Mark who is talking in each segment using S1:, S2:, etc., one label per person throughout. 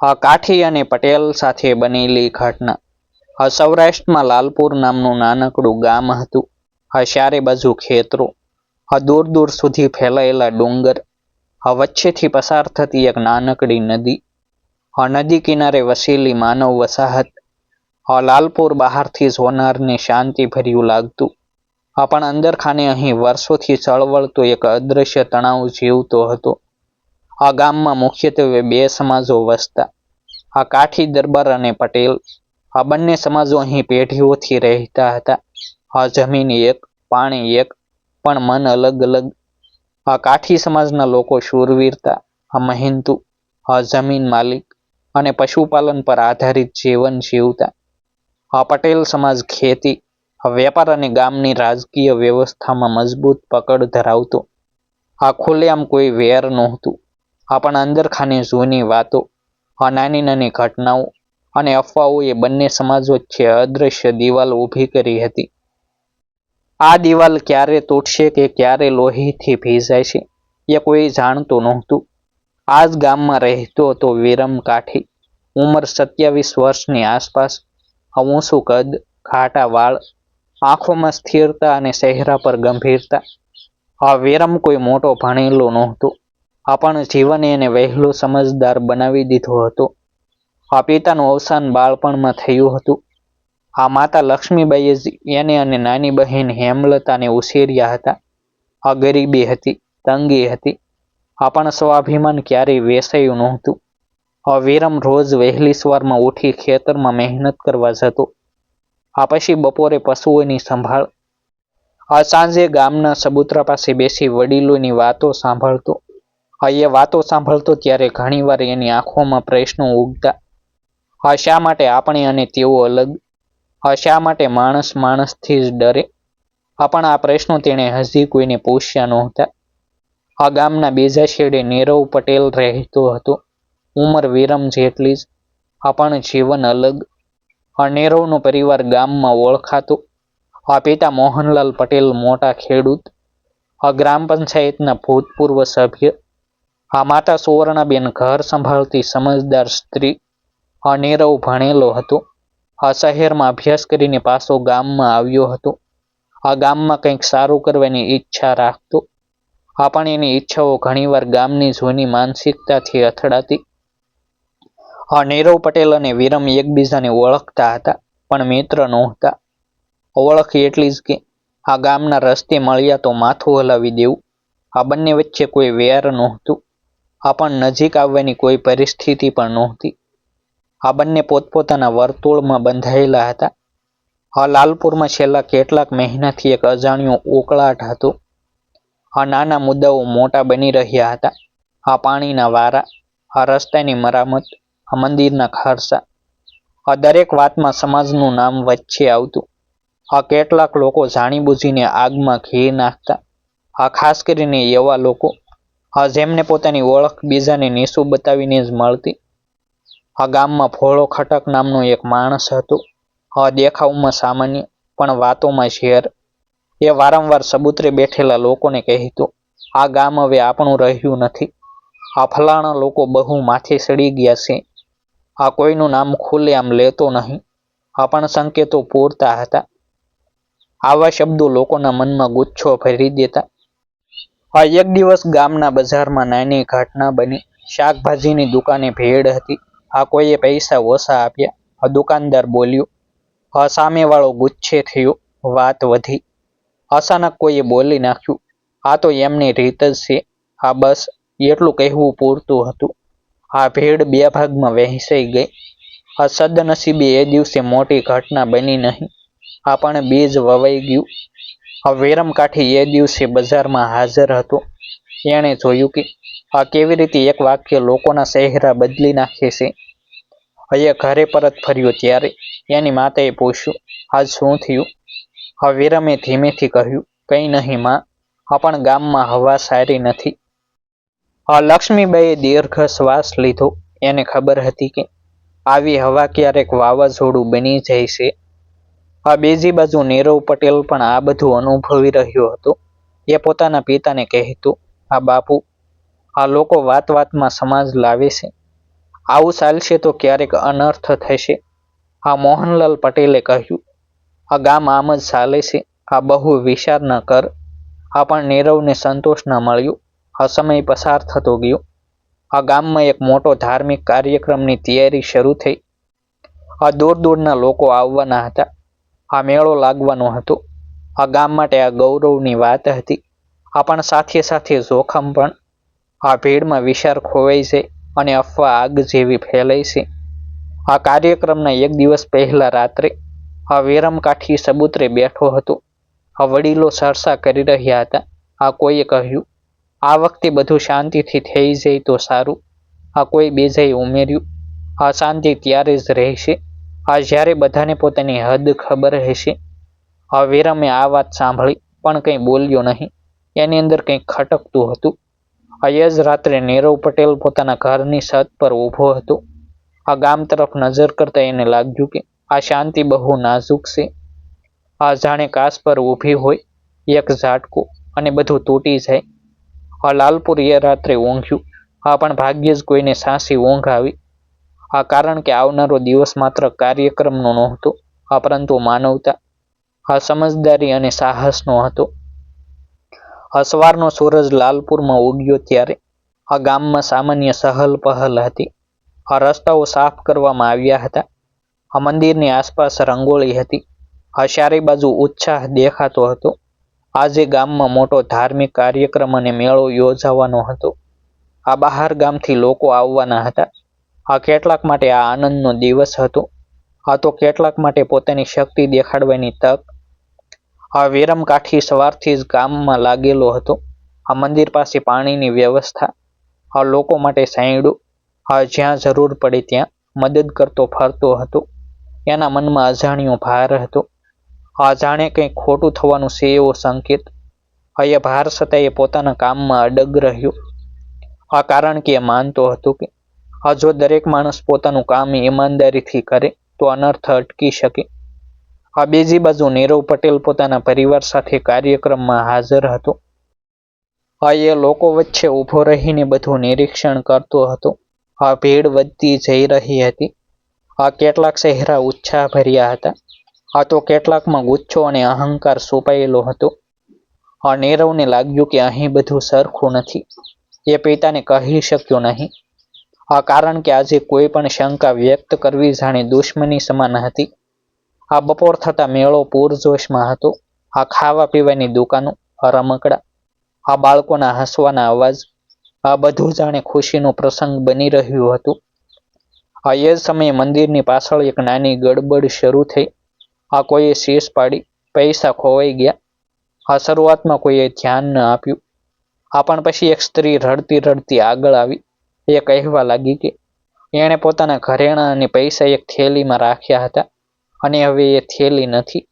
S1: કાઠી અને પટેલ સાથે બનેલી ઘટના. સૌરાષ્ટ્રમાં લાલપુર નામનું નાનકડું ગામ હતું. ચારે બાજુ ખેતરો. દૂર દૂર સુધી ફેલાયેલા ડુંગર. વચ્ચેથી પસાર થતી એક નાનકડી નદી. નદી કિનારે વસેલી માનવ વસાહત. લાલપુર બહારથી જોનારને શાંતિ ભર્યું લાગતું પણ અંદર ખાને અહીં વર્ષોથી ચળવળતો એક અદૃશ્ય તણાવ જીવતો હતો. આ ગામમાં મુખ્યત્વે બે સમાજો વસતા. આ કાઠી, દરબાર અને પટેલ. આ બંને સમાજો અહીં પેઢીઓથી રહેતા હતા. આ જમીન એક, પાણી એક, પણ મન અલગ અલગ. આ કાઠી સમાજના લોકો શૂરવીરતા, આ મહેનતુ આ જમીન માલિક અને પશુપાલન પર આધારિત જીવન જીવતા. આ પટેલ સમાજ ખેતી, આ વેપાર અને ગામની રાજકીય વ્યવસ્થામાં મજબૂત પકડ ધરાવતો. આ ખુલ્લેઆમ કોઈ વેર નહોતું. આ પણ અંદર ખાની જૂની વાતો, આ નાની નાની ઘટનાઓ અને અફવાઓએ બંને સમાજો વચ્ચે અદૃશ્ય દિવાલ ઊભી કરી હતી. આ દિવાલ ક્યારે તૂટશે કે ક્યારે લોહીથી ભીજાય છે એ કોઈ જાણતું નહોતું. આ જ ગામમાં રહેતો હતો વિરમ કાઠી, ઉંમર સત્યાવીસ વર્ષની આસપાસ ઊંચું કદ ઘાટા વાળ, આંખોમાં સ્થિરતા અને ચહેરા પર ગંભીરતા. આ વિરમ કોઈ મોટો ભણેલો નહોતો. આ પણ જીવન એને વહેલો સમજદાર બનાવી દીધો હતો. આ પિતાનું અવસાન બાળપણમાં થયું હતું. આ માતા લક્ષ્મીબાઈએ એને અને નાની બહેન હેમલતાને ઉછેર્યા હતા. આ ગરીબી હતી, તંગી હતી. આપણ સ્વાભિમાન ક્યારેય વેસાયું નહોતું. આ વિરમ રોજ વહેલી સવારમાં ઉઠી ખેતરમાં મહેનત કરવા જતો. આ પછી બપોરે પશુઓની સંભાળ. આ સાંજે ગામના સબૂતરા પાસે બેસી વડીલોની વાતો સાંભળતો. આ એ વાતો સાંભળતો ત્યારે ઘણીવાર એની આંખોમાં પ્રશ્નો ઉગતા. હા, શા માટે આપણે અને તેઓ અલગ? હા, શા માટે માણસ માણસથી જ ડરે? હા, પણ આ પ્રશ્નો તેણે હજી કોઈને પૂછ્યા નહોતા. આ ગામના બીજા છેડે નીરવ પટેલ રહેતો હતો. ઉંમર વિરમ જેટલી જ. આ પણ જીવન અલગ. આ નીરવનો પરિવાર ગામમાં ઓળખાતો. આ પિતા મોહનલાલ પટેલ મોટા ખેડૂત. આ ગ્રામ પંચાયતના ભૂતપૂર્વ સભ્ય. આ માતા સુવર્ણાબેન ઘર સંભાળતી સમજદાર સ્ત્રી અનેરવ ભણેલો હતો. આ શહેરમાં અભ્યાસ કરીને પાછો ગામમાં આવ્યો હતો. આ ગામમાં કંઈક સારું કરવાની ઈચ્છા રાખતો. આ પણ એની ઈચ્છાઓ ઘણીવાર ગામની જૂની માનસિકતાથી અથડાતી. આ નીરવ પટેલ અને વિરમ એકબીજાને ઓળખતા હતા, પણ મિત્ર નહોતા. ઓળખ એટલી જ કે આ ગામના રસ્તે મળ્યા તો માથું હલાવી દેવું. આ બંને વચ્ચે કોઈ વેર નહોતું. આ પણ નજીક આવવાની કોઈ પરિસ્થિતિ પણ નહોતી. આ બંને પોતપોતાના વર્તુળમાં બંધાયેલા હતા. આ લાલપુરમાં છેલ્લા કેટલાક મહિનાથી એક અજાણ્યો ઉકળાટ હતો. આ નાના મુદ્દાઓ મોટા બની રહ્યા હતા. આ પાણીના વારા, આ રસ્તાની મરામત, આ મંદિરના ખર્ચા આ દરેક વાતમાં સમાજનું નામ વચ્ચે આવતું. આ કેટલાક લોકો જાણીબૂજીને આગમાં ઘી નાખતા. આ ખાસ કરીને એવા લોકો આ જેમને પોતાની ઓળખ બીજાને નીસું બતાવીને જ મળતી. આ ગામમાં ભોળો ખટક નામનો એક માણસ હતો. આ દેખાવમાં સામાન્ય, પણ વાતોમાં શેર. એ વારંવાર સબૂતરે બેઠેલા લોકોને કહેતો, આ ગામ હવે આપણું રહ્યું નથી. આ ફલાણા લોકો બહુ માથે સડી ગયા છે. આ કોઈનું નામ ખુલ્લે આમ લેતો નહીં. આ પણ સંકેતો પૂરતા હતા. આવા શબ્દો લોકોના મનમાં ગુચ્છો ભરી દેતા. આ એક દિવસ ગામના બજારમાં નાની ઘટના બની. શાકભાજીની દુકાને ભીડ હતી. આ કોઈએ પૈસા ઓછા આપ્યા. હા, દુકાનદાર બોલ્યો આ સામેવાળો ગુચ્છે થયો. વાત વધી. અચાનક કોઈએ બોલી નાખ્યું આ તો એમની રીત જ છે. આ બસ, એટલું કહેવું પૂરતું હતું. આ ભીડ બે ભાગમાં વહેંચાઈ ગઈ. આ સદનસીબે એ દિવસે મોટી ઘટના બની નહીં. આ પણ બીજ વવાઈ ગયું. આ વેરમકાઠી એ દિવસે બજારમાં હાજર હતો. એણે જોયું કે આ કેવી રીતે એક વાક્ય લોકોના ચહેરા બદલી નાખે છે. હૈયે ઘરે પરત ફર્યો ત્યારે એની માતાએ પૂછ્યું, આજ શું થયું? આ વિરમે ધીમેથી કહ્યું, કંઈ નહીં માં, આ પણ ગામમાં હવા સારી નથી. આ લક્ષ્મીબાઈએ દીર્ઘ શ્વાસ લીધો. એને ખબર હતી કે આવી હવા ક્યારેક વાવાઝોડું બની જાય છે. આ બીજી બાજુ નીરવ પટેલ પણ આ બધું અનુભવી રહ્યો હતો. એ પોતાના પિતાને કહેતું આ બાપુ, આ લોકો વાત વાતમાં સમાજ લાવે છે. આવું ચાલશે તો ક્યારેક અનર્થ થશે. આ મોહનલાલ પટેલે કહ્યું, આ ગામ આમ જ ચાલે છે. આ બહુ વિચાર ન કર. આ પણ નીરવને સંતોષ ન મળ્યો. આ સમય પસાર થતો ગયો. આ ગામમાં એક મોટો ધાર્મિક કાર્યક્રમની તૈયારી શરૂ થઈ. આ દૂર દૂરના લોકો આવવાના હતા. આ મેળો લાગવાનો હતો. આ ગામ માટે આ ગૌરવની વાત હતી. આ પણ સાથે સાથે જોખમ પણ. આ ભીડમાં વિશાળ ખોવાઈ છે અને અફવા આગ જેવી ફેલાય છે. આ કાર્યક્રમના એક દિવસ પહેલા રાત્રે આ વેરમકાઠી સબૂતરે બેઠો હતો. આ વડીલો સરસા કરી રહ્યા હતા. આ કોઈએ કહ્યું, આ વખતે બધું શાંતિથી થઈ જાય તો સારું. આ કોઈ બેજાઈ ઉમેર્યું. આ શાંતિ ત્યારે જ રહેશે. આ જ્યારે બધાને પોતાની હદ ખબર હશે? આ વિરમે આ વાત સાંભળી, પણ કંઈ બોલ્યો નહીં. એની અંદર કંઈક ખટકતું હતું. અયજ રાત્રે નીરવ પટેલ પોતાના ઘરની છત પર ઊભો હતો. આ ગામ તરફ નજર કરતા એને લાગ્યું કે આ શાંતિ બહુ નાજુક છે. આ જાણે કાસ પર ઊભી હોય, એક ઝાટકો, અને બધું તૂટી જાય. આ લાલપુર એ રાત્રે ઊંઘ્યું. આ પણ ભાગ્યે જ કોઈને સાસી ઊંઘ આવી. આ કારણ કે આવનારો દિવસ માત્ર કાર્યક્રમનો નહોતો, આ પરંતુ માનવતા, આ સમજદારી અને સાહસનો હતો. આ સવારનો સૂરજ લાલપુરમાં ઉગ્યો ત્યારે આ ગામમાં સામાન્ય સહલ પહલ હતી. આ રસ્તાઓ સાફ કરવામાં આવ્યા હતા. આ મંદિરની આસપાસ રંગોળી હતી. આ ચારે બાજુ ઉત્સાહ દેખાતો હતો. આજે ગામમાં મોટો ધાર્મિક કાર્યક્રમ અને મેળો યોજાવાનો હતો. આ બહાર ગામથી લોકો આવવાના હતા. આ કેટલાક માટે આ આનંદનો દિવસ હતો. આ તો કેટલાક માટે પોતાની શક્તિ દેખાડવાની તક. આ વિરમ કાઠી સવારથી જ કામમાં લાગેલો હતો. આ મંદિર પાસે પાણીની વ્યવસ્થા. આ લોકો માટે સાંયડું. આ જ્યાં જરૂર પડે ત્યાં મદદ કરતો ફરતો હતો. એના મનમાં અજાણ્યો ભાર હતો. આ જાણે કંઈ ખોટું થવાનું છે એવો સંકેત. અહીંયા ભાર છતાં એ પોતાના કામમાં અડગ રહ્યો. આ કારણ કે એ માનતો હતો કે આ જો દરેક માણસ પોતાનું કામ ઈમાનદારીથી કરે, તો અનર્થ અટકી શકે. આ બીજી બાજુ નીરવ પટેલ પોતાના પરિવાર સાથે કાર્યક્રમમાં હાજર હતો. આ એ લોકો વચ્ચે ઊભો રહીને બધું નિરીક્ષણ કરતો હતો. આ ભીડ વધતી જઈ રહી હતી. આ કેટલાક ચહેરા ઉત્સાહ ભર્યા હતા. આ તો કેટલાકમાં ગુચ્છો અને અહંકાર છુપાયેલો હતો. આ નીરવને લાગ્યું કે અહીં બધું સરખું નથી. એ પિતાને કહી શક્યો નહીં. આ કારણ કે આજે કોઈ પણ શંકા વ્યક્ત કરવી જાણે દુશ્મની સમાન હતી. આ બપોર થતા મેળો પૂરજોશમાં હતો. આ ખાવા પીવાની દુકાનો, આ રમકડા, આ બાળકોના હસવાના અવાજ, આ બધું જાણે ખુશીનો પ્રસંગ બની રહ્યું હતું. આ એ સમયે મંદિરની પાછળ એક નાની ગડબડ શરૂ થઈ. આ કોઈએ શેષ પાડી, પૈસા ખોવાઈ ગયા. આ શરૂઆતમાં કોઈએ ધ્યાન ન આપ્યું. આ પણ પછી એક સ્ત્રી રડતી રડતી આગળ આવી. એ કહેવા લાગી કે એણે પોતાના ઘરેણાં અને પૈસા એક થેલીમાં રાખ્યા હતા અને હવે એ થેલી નથી.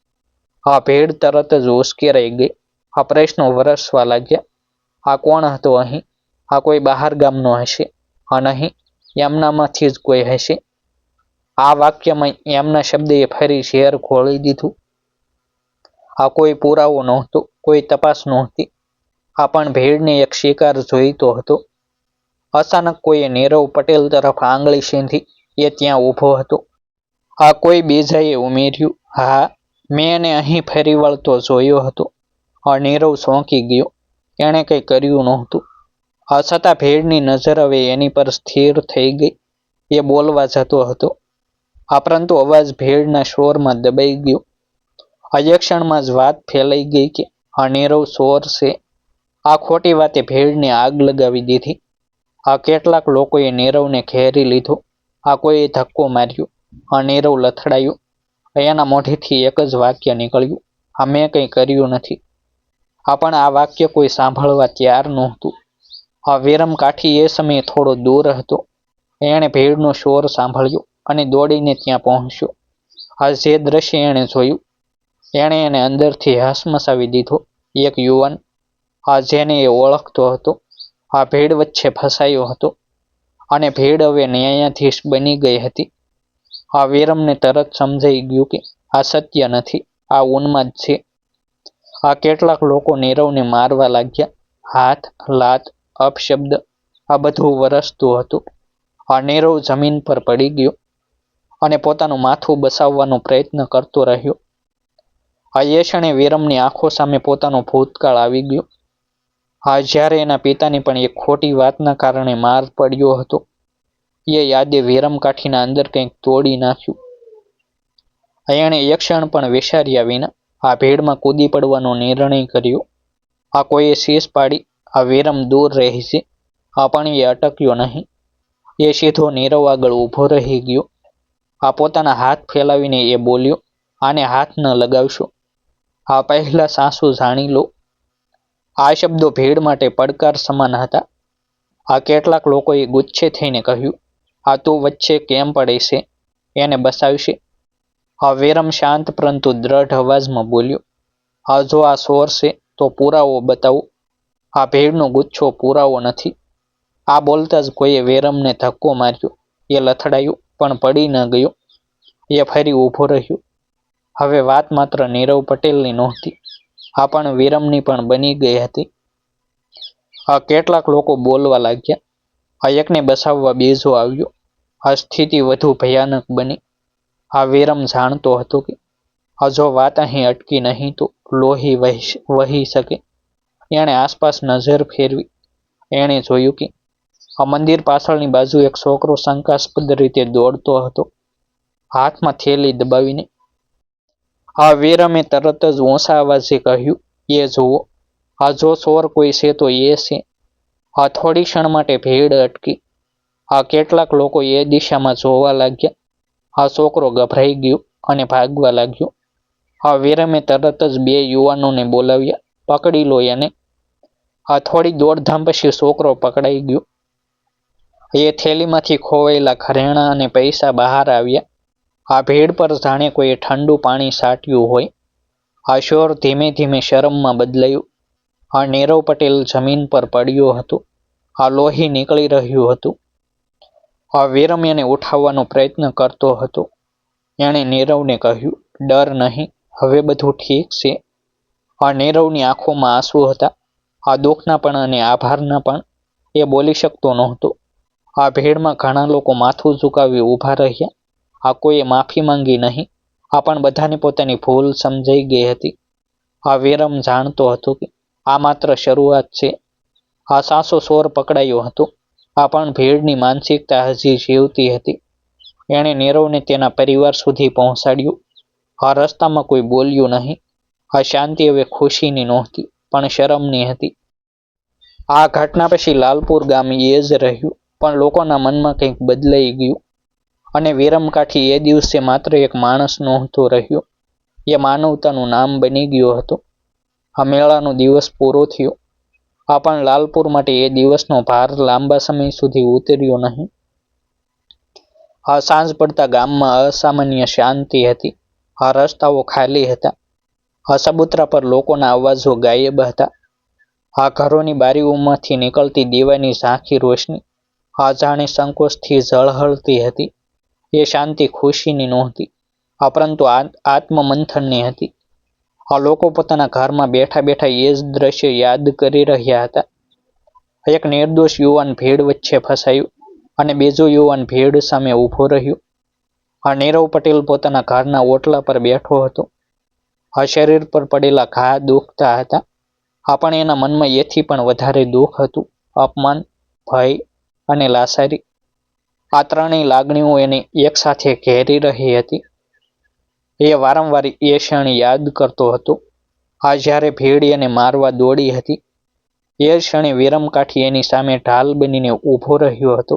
S1: આ ભેડ તરત જ ઉશ્કેરાઈ ગઈ. આ પ્રશ્નો વરસવા લાગ્યા. આ કોણ હતો અહીં? આ કોઈ બહાર ગામનો હશે? આ નહીં એમનામાંથી જ કોઈ હશે? આ વાક્યમાં એમના શબ્દે ફરી ઝેર ખોળી દીધું. આ કોઈ પુરાવો નહોતો, કોઈ તપાસ નહોતી. આ પણ ભેડને એક શિકાર જોઈતો હતો. અચાનક કોઈએ નીરવ પટેલ તરફ આંગળી સીંધી, એ ત્યાં ઊભો હતો. આ કોઈ બીજાએ ઉમેર્યું, હા, મેં એને અહીં ફેરી વળતો જોયો હતો. આ નીરવ ચોંકી ગયો. એણે કંઈ કર્યું નહોતું. આ છતાં ભીડની નજર હવે એની પર સ્થિર થઈ ગઈ. એ બોલવા જતો હતો. આ પરંતુ અવાજ ભીડના શોરમાં દબાઈ ગયો. આ ક્ષણમાં જ વાત ફેલાઈ ગઈ કે આ નીરવ ચોર છે. આ ખોટી વાતે ભીડને આગ લગાવી દીધી. આ કેટલાક લોકોએ નીરવને ઘેરી લીધો. આ કોઈએ ધક્કો માર્યો, આ નીરવ લથડાયો, એના મોઢેથી એક જ વાક્ય નીકળ્યું, આ મેં કંઈ કર્યું નથી. આ પણ આ વાક્ય કોઈ સાંભળવા તૈયાર નહોતું. આ વિરમ કાઠી એ સમયે થોડો દૂર હતો. એણે ભીડનો શોર સાંભળ્યો અને દોડીને ત્યાં પહોંચ્યો. આ જે દ્રશ્ય એણે જોયું, એણે એને અંદરથી હસમસાવી દીધો, એક યુવાન. આ જેને એ ઓળખતો હતો આ ભીડ વચ્ચે ફસાયો હતો અને ભીડ હવે ન્યાયાધીશ બની ગઈ હતી. આ વિરમને તરત સમજાઈ ગયું કે આ સત્ય નથી, આ ઉન્માદ છે. આ કેટલાક લોકો નીરવને મારવા લાગ્યા. હાથ, લાત, અપશબ્દ, આ બધું વરસતું હતું. આ નીરવ જમીન પર પડી ગયો અને પોતાનું માથું બસાવવાનો પ્રયત્ન કરતો રહ્યો. આ એ વિરમની આંખો સામે પોતાનો ભૂતકાળ આવી ગયો. આ જ્યારે એના પિતાની પણ એક ખોટી વાતના કારણે માર પડ્યો હતો, એ યાદે વિરમ કાઠીના અંદર કંઈક તોડી નાખ્યું. એણે એક ક્ષણ પણ વિચાર્યા વિના આ ભીડમાં કૂદી પડવાનો નિર્ણય કર્યો. આ કોઈએ શીશ પાડી, આ વિરમ દૂર રહેશે આ પણ એ અટક્યો નહીં. એ સીધો નીરવ આગળ ઊભો રહી ગયો. આ પોતાના હાથ ફેલાવીને એ બોલ્યો, આને હાથ ન લગાવશો. આ પહેલા સાસુ જાણી લો આ શબ્દો ભીડ માટે પડકાર સમાન હતા. આ કેટલાક લોકોએ ગુચ્છે થઈને કહ્યું, આ તું વચ્ચે કેમ પડે છે એને બસાવશે? આ વેરમ શાંત, પરંતુ દ્રઢ અવાજમાં બોલ્યો, આ જો આ સોર છે તો પુરાવો બતાવો. આ ભીડનો ગુચ્છો પુરાવો નથી. આ બોલતા જ કોઈએ વેરમને ધક્કો માર્યો. એ લથડાયું, પણ પડી ન ગયો. એ ફરી ઊભો રહ્યો. હવે વાત માત્ર નીરવ પટેલની નહોતી. આ પણ વિરમની પણ બની ગઈ હતી. આ કેટલાક લોકો બોલવા લાગ્યા. આ એકને બસાવવા બીજો આવ્યો. આ સ્થિતિ વધુ ભયાનક બની. આ વિરમ જાણતો હતો કે આ જો વાત અહીં અટકી નહીં તો લોહી વહી શકે. એણે આસપાસ નજર ફેરવી. એણે જોયું કે આ મંદિર પાછળની બાજુ એક છોકરો શંકાસ્પદ રીતે દોડતો હતો. હાથમાં થેલી દબાવીને આ વીરમે તરત જ ઊંચા અવાજે કહ્યું, એ જુઓ, આ જો ચોર કોઈ છે તો એ છે. આ થોડી ક્ષણ માટે ભીડ અટકી. આ કેટલાક લોકો એ દિશામાં જોવા લાગ્યા. આ છોકરો ગભરાઈ ગયો અને ભાગવા લાગ્યો. આ વીરમે તરત જ બે યુવાનોને બોલાવ્યા, પકડી લો એને. આ થોડી દોડધામ પછી છોકરો પકડાઈ ગયો. એ થેલીમાંથી ખોવાયેલા ઘરેણાં અને પૈસા બહાર આવ્યા. આ ભેડ પર જાણે કોઈએ ઠંડુ પાણી સાટ્યું હોય, આ શોર ધીમે ધીમે શરમમાં બદલાયું. આ નીરવ પટેલ જમીન પર પડ્યો હતો. આ લોહી નીકળી રહ્યું હતું. આ વિરમ એને ઉઠાવવાનો પ્રયત્ન કરતો હતો. એણે નીરવને કહ્યું, ડર નહીં, હવે બધું ઠીક છે. આ નીરવની આંખોમાં આંસુ હતા. આ દુઃખના પણ અને આભારના પણ એ બોલી શકતો નહોતો. આ ભીડમાં ઘણા લોકો માથું ઝુકાવી ઊભા રહ્યા. આ કોઈએ માફી માંગી નહીં. આ પણ બધાને પોતાની ભૂલ સમજાઈ ગઈ હતી. આ વિરમ જાણતો હતો કે આ માત્ર શરૂઆત છે. આ સાસો સોર પકડાયો હતો. આ પણ ભીડની માનસિકતા હજી જીવતી હતી. એણે નીરવને તેના પરિવાર સુધી પહોંચાડ્યું. આ રસ્તામાં કોઈ બોલ્યું નહીં. આ શાંતિ હવે ખુશીની નહોતી, પણ શરમની હતી. આ ઘટના પછી લાલપુર ગામ એ જ રહ્યું, પણ લોકોના મનમાં કંઈક બદલાઈ ગયું. અને વિરમકાઠી એ દિવસે માત્ર એક માણસ નહોતો રહ્યો. એ માનવતાનું નામ બની ગયો હતો. આ મેળાનો દિવસ પૂરો થયો. આ પણ લાલપુર માટે એ દિવસનો ભાર લાંબા સમય સુધી ઉતર્યો નહીં. આ સાંજ પડતા ગામમાં અસામાન્ય શાંતિ હતી. આ રસ્તાઓ ખાલી હતા. આ સબૂતરા પર લોકોના અવાજો ગાયબ હતા. આ ઘરોની બારીઓમાંથી નીકળતી દીવાની ઝાંખી રોશની, આ જાણે સંકોચથી ઝળહળતી હતી. એ શાંતિ ખુશીની નહોતી આ આત્મમંથનની હતી. આ લોકો પોતાના ઘરમાં બેઠા બેઠા એ જ દ્રશ્ય યાદ કરી રહ્યા હતા. એક નિર્દોષ યુવાન ભીડ વચ્ચે ફસાયું અને બીજો યુવાન ભીડ સામે ઊભો રહ્યો. આ નીરવ પટેલ પોતાના ઘરના ઓટલા પર બેઠો હતો. આ શરીર પર પડેલા ઘા દુખતા હતા. આ પણ એના મનમાં એથી પણ વધારે દુઃખ હતું. અપમાન, ભય અને લાસારી. આ ત્રણેય લાગણીઓ એને એકસાથે ઘેરી રહી હતી. એ વારંવાર એ ક્ષણ યાદ કરતો હતો. આ જ્યારે ભીડ એને મારવા દોડી હતી, એ ક્ષણે વિરમકાઠી એની સામે ઢાલ બનીને ઊભો રહ્યો હતો.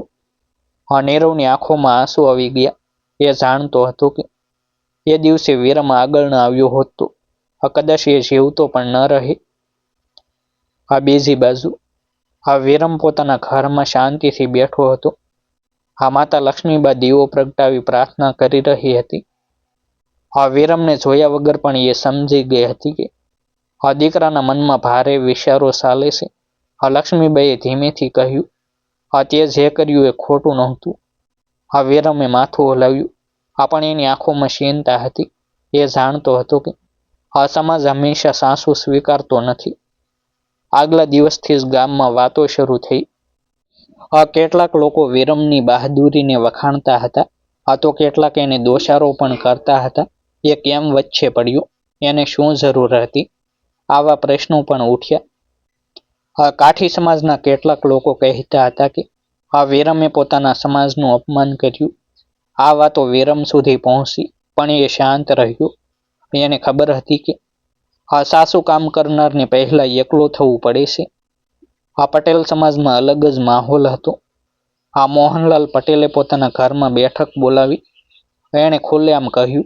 S1: અનેરવની આંખોમાં આંસુ આવી ગયા. એ જાણતો હતો કે એ દિવસે વિરમ આગળ ન આવ્યો હોત તો કદાચ એ જીવતો પણ ન રહે. આ બીજી બાજુ, આ વિરમ પોતાના ઘરમાં શાંતિથી બેઠો હતો. આ માતા લક્ષ્મીબા દીવો પ્રગટાવી પ્રાર્થના કરી રહી હતી. આ વિરમને જોયા વગર પણ એ સમજી ગઈ હતી કે આ દીકરાના મનમાં ભારે વિચારો ચાલે છે. આ લક્ષ્મીબાઈએ ધીમેથી કહ્યું આ તે જે કર્યું એ ખોટું નહોતું. આ વિરમે માથું હલાવ્યું. આ પણ એની આંખોમાં ચિંતા હતી. એ જાણતો હતો કે આ સમાજ હંમેશા સાસુ સ્વીકારતો નથી. આગલા દિવસથી જ ગામમાં વાતો શરૂ થઈ. કેટલાક લોકો વિરમની બહાદુરીને વખાણતા હતા. આ તો કેટલાક એને દોષારો પણ કરતા હતા. એ કેમ વચ્ચે પડ્યો? એને શું જરૂર હતી? આવા પ્રશ્નો પણ ઉઠ્યા. કાઠી સમાજના કેટલાક લોકો કહેતા હતા કે આ વિરમે પોતાના સમાજનું અપમાન કર્યું. આ વાતો વિરમ સુધી પહોંચી, પણ એ શાંત રહ્યો. એને ખબર હતી કે આ સાસુ કામ કરનારને પહેલા એકલો થવું પડે છે. આ પટેલ સમાજમાં અલગ જ માહોલ હતો. આ મોહનલાલ પટેલે પોતાના ઘરમાં બેઠક બોલાવી એણે ખુલ્લેઆમ કહ્યું,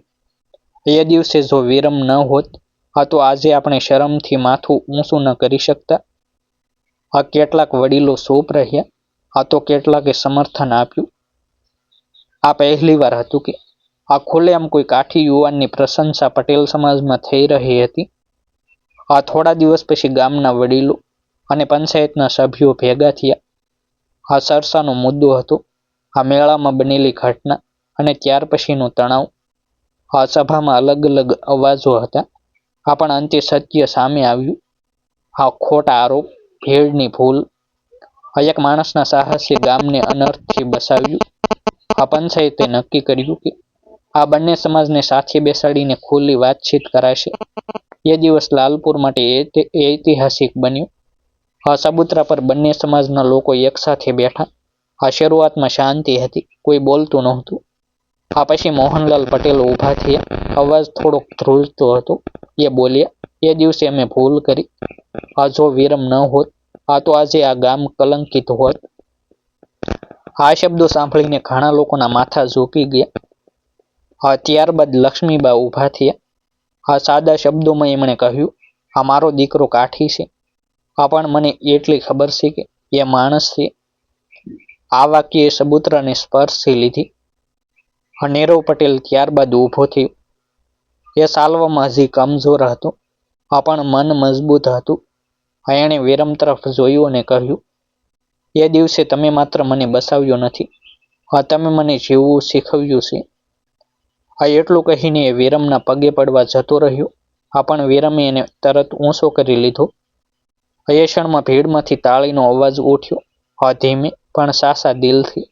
S1: એ દિવસે જો વિરમ ન હોત આ તો આજે આપણે શરમથી માથું ઊંચું ન કરી શકતા. આ કેટલાક વડીલો સોપ રહ્યા, આ તો કેટલાકે સમર્થન આપ્યું. આ પહેલી વાર હતું કે આ ખુલ્લેઆમ કોઈ કાઠી યુવાનની પ્રશંસા પટેલ સમાજમાં થઈ રહી હતી. આ થોડા દિવસ પછી ગામના વડીલો અને પંચાયતના સભ્યો ભેગા થયા. આ ચર્ચાનો મુદ્દો હતો. આ મેળામાં બનેલી ઘટના અને ત્યાર પછીનો તણાવ. આ સભામાં અલગ અલગ અવાજો હતા. આ પણ અંતે સત્ય સામે આવ્યું. આ ખોટા આરોપ ભેળની ભૂલ. આ એક માણસના સાહસે ગામને અનર્થથી બસાવ્યું. આ પંચાયતે નક્કી કર્યું કે આ બંને સમાજને સાથે બેસાડીને ખુલ્લી વાતચીત કરાશે. એ દિવસ લાલપુર માટે ઐતિહાસિક બન્યો. આ સાબુતરા પર બંને સમાજના લોકો એકસાથે બેઠા. આ શરૂઆતમાં શાંતિ હતી, કોઈ બોલતું નહોતું. આ પછી મોહનલાલ પટેલ ઊભા થયા, અવાજ થોડોક ધ્રુજતો હતો. એ બોલ્યા, એ દિવસે અમે ભૂલ કરી. આ જો વિરમ ન હોત આ તો આજે આ ગામ કલંકિત હોત આ શબ્દો સાંભળીને ઘણા લોકોના માથા ઝૂકી ગયા. આ ત્યારબાદ લક્ષ્મીબા ઊભા થયા. આ સાદા શબ્દોમાં એમણે કહ્યું, આ મારો દીકરો કાઠી છે. આ પણ મને એટલી ખબર છે કે એ માણસ છે આ વાક્યએ સબૂતરાને સ્પર્શી લીધી અનેરો પટેલ ત્યારબાદ ઊભો થયો. એ સાલવામાં હજી કમજોર હતો આ પણ મન મજબૂત હતું. એણે વિરમ તરફ જોયું અને કહ્યું, એ દિવસે તમે માત્ર મને બસાવ્યો નથી. આ તમે મને જીવવું શીખવ્યું છે. આ એટલું કહીને એ વિરમના પગે પડવા જતો રહ્યો. આ પણ વિરમે એને તરત ઊંચો કરી લીધો. એ ક્ષણમાં ભીડમાંથી તાળીનો અવાજ ઉઠ્યો. આ ધીમે પણ સાસા દિલથી.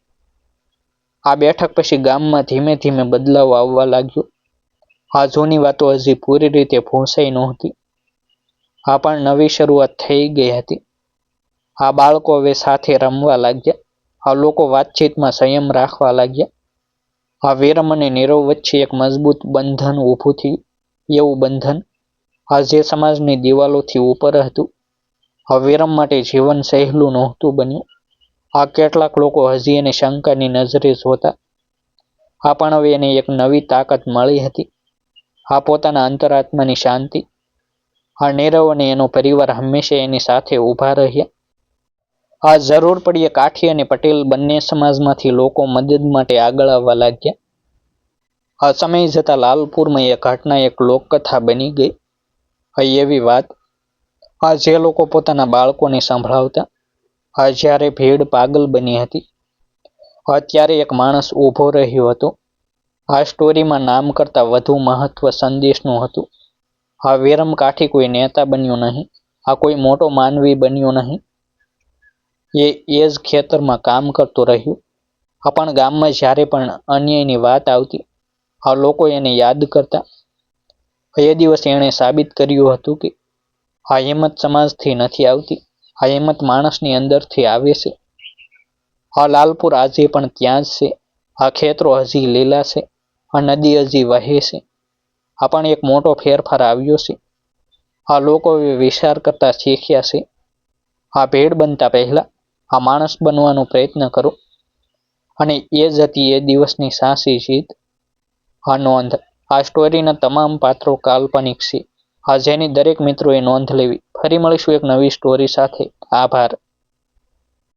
S1: આ બેઠક પછી ગામમાં ધીમે ધીમે બદલાવ આવવા લાગ્યો. આ જૂની વાતો હજી પૂરી રીતે ભૂંસાઈ નહોતી. આ પણ નવી શરૂઆત થઈ ગઈ હતી. આ બાળકો હવે સાથે રમવા લાગ્યા. આ લોકો વાતચીતમાં સંયમ રાખવા લાગ્યા. આ વિરમ અને નીરવ વચ્ચે એક મજબૂત બંધન ઊભું થયું. એવું બંધન? આ જે સમાજની દિવાલોથી ઉપર હતું. વિરમ માટે જીવન સહેલું નહોતું બન્યું. આ કેટલાક લોકો હજી એને શંકાની નજરે જોતા. આ પણ હવે એને એક નવી તાકાત મળી હતી. આ પોતાના અંતરાત્માની શાંતિ. આ નીરવ અને એનો પરિવાર હંમેશા એની સાથે ઊભા રહ્યા. આ જરૂર પડીએ કાઠી અને પટેલ બંને સમાજમાંથી લોકો મદદ માટે આગળ આવવા લાગ્યા. આ સમય જતા લાલપુરમાં એ ઘટના એક લોકકથા બની ગઈ. એવી વાત આ જે લોકો પોતાના બાળકોને સંભળાવતા, આ જ્યારે ભીડ પાગલ બની હતી, અત્યારે એક માણસ ઊભો રહ્યો હતો. આ સ્ટોરીમાં નામ કરતાં વધુ મહત્વ સંદેશનું હતું. આ વિરમ કાઠી કોઈ નેતા બન્યો નહીં, આ કોઈ મોટો માનવી બન્યો નહીં. એ એ જ ખેતરમાં કામ કરતો રહ્યો. આ પણ ગામમાં જ્યારે પણ અન્યાયની વાત આવતી, આ લોકો એને યાદ કરતા. એ દિવસે એણે સાબિત કર્યું હતું કે આ હિંમત સમાજથી નથી આવતી આ હિંમત માણસની અંદરથી આવે છે. આ લાલપુર આજે પણ ત્યાં જ છે, આ ખેતરો હજી લીલા છે, આ નદી હજી વહે છે. આ પણ એક મોટો ફેરફાર આવ્યો છે. આ લોકો વિચાર કરતા શીખ્યા છે. આ ભેડ બનતા પહેલા આ માણસ બનવાનો પ્રયત્ન કરો. અને એ જ હતી એ દિવસની સાચી જીત. આ નોંધ આ સ્ટોરીના તમામ પાત્રો કાલ્પનિક છે. આ જેની દરેક મિત્રોએ નોંધ લેવી. ફરી મળીશું એક નવી સ્ટોરી સાથે. આભાર.